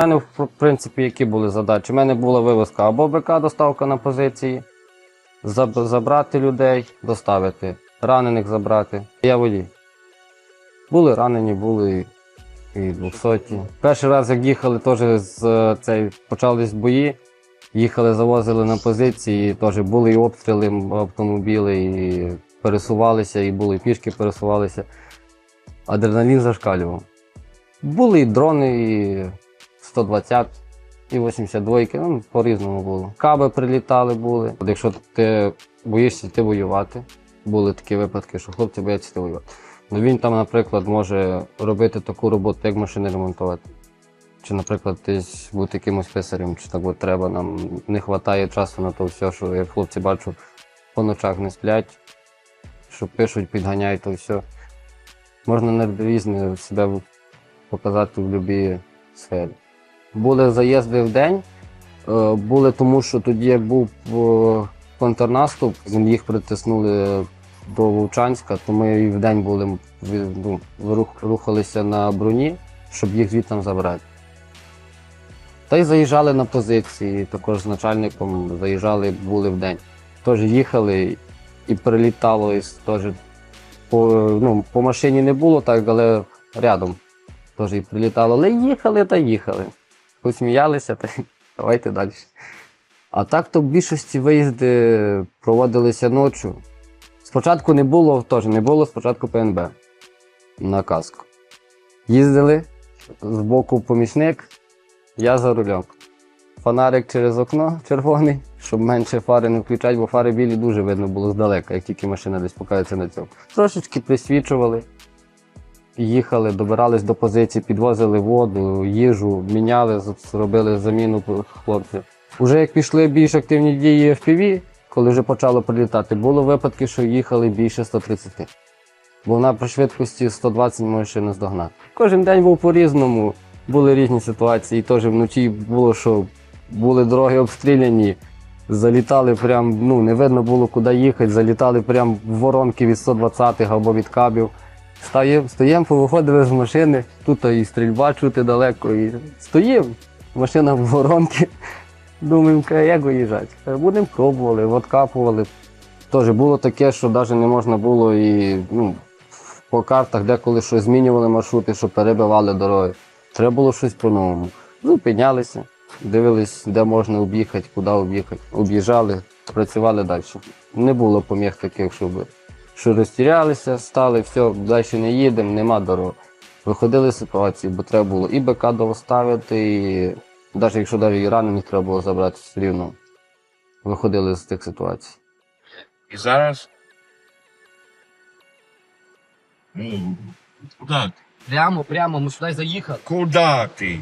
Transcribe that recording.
У мене, в принципі, які були задачі? У мене була вивозка або БК, доставка на позиції, заб- забрати людей, доставити, ранених забрати. Я водій. Були ранені, були і 200. Перший раз, як їхали, теж з цей, почались бої. Їхали, завозили на позиції, теж були і обстріли автомобіли, і пересувалися, і були і пішки пересувалися. Адреналін зашкалював. Були і дрони, і 120, і 82, ну, по-різному було. Каби прилітали були. От Якщо ти боїшся йти воювати, були такі випадки, що хлопці бояться йти воювати. Ну він там, наприклад, може робити таку роботу, як машини ремонтувати. Чи, наприклад, десь бути якимось писарем, чи так от треба, нам не вистачає часу на то все, що я хлопці бачу, по ночах не сплять, що пишуть, підганяють то все. Можна на різне себе показати в будь-якій сфері. Були заїзди в день, е, були тому, що тоді як був е, контрнаступ, їх притиснули до Вовчанська, то ми і в день були ну, рухалися на броні, щоб їх звідти забрати. Та й заїжджали на позиції, також з начальником заїжджали, були в день. Теж їхали і прилітало із теж по, ну, по машині не було так, але рядом теж і прилітало. Але їхали та їхали. Посміялися та давайте далі. А так то в більшості виїзди проводилися ночі. Спочатку не було, теж не було спочатку ПНБ на каску. Їздили з боку помічник, я за рулем. Фонарик через окно червоний, щоб менше фари не включати, бо фари білі дуже видно було здалека, як тільки машина десь покається на цьому. Трошечки присвічували, їхали, добирались до позиції, підвозили воду, їжу, міняли, зробили заміну хлопців. Уже як пішли більш активні дії FPV, коли вже почало прилітати, було випадки, що їхали більше 130. Бо на при швидкості 120 можеш ще не здогнати. Кожен день був по-різному, були різні ситуації. Теж вночі було, що були дороги обстріляні, залітали прям, ну не видно було, куди їхати, залітали прям в воронки від 120-х або від кабів. Стоїмо, повиходили з машини, тут і стрільба чути далеко, і стоїмо, машина в воронки. Думаємо, як виїжджати? Будемо пробували, откапували. Теж було таке, що навіть не можна було і ну, по картах деколи щось змінювали маршрути, що перебивали дороги. Треба було щось по-новому. Зупинялися, дивились, де можна об'їхати, куди об'їхати. Об'їжджали, працювали далі. Не було поміг таких, щоб що розтірялися, стали, все, далі не їдемо, нема дороги. Виходили з ситуації, бо треба було і БК доставити, і навіть якщо навіть і ранених треба було забрати все рівно. Виходили з тих ситуацій. І зараз. Ну, куди? Прямо, прямо, ми сюди заїхали. Куди ти?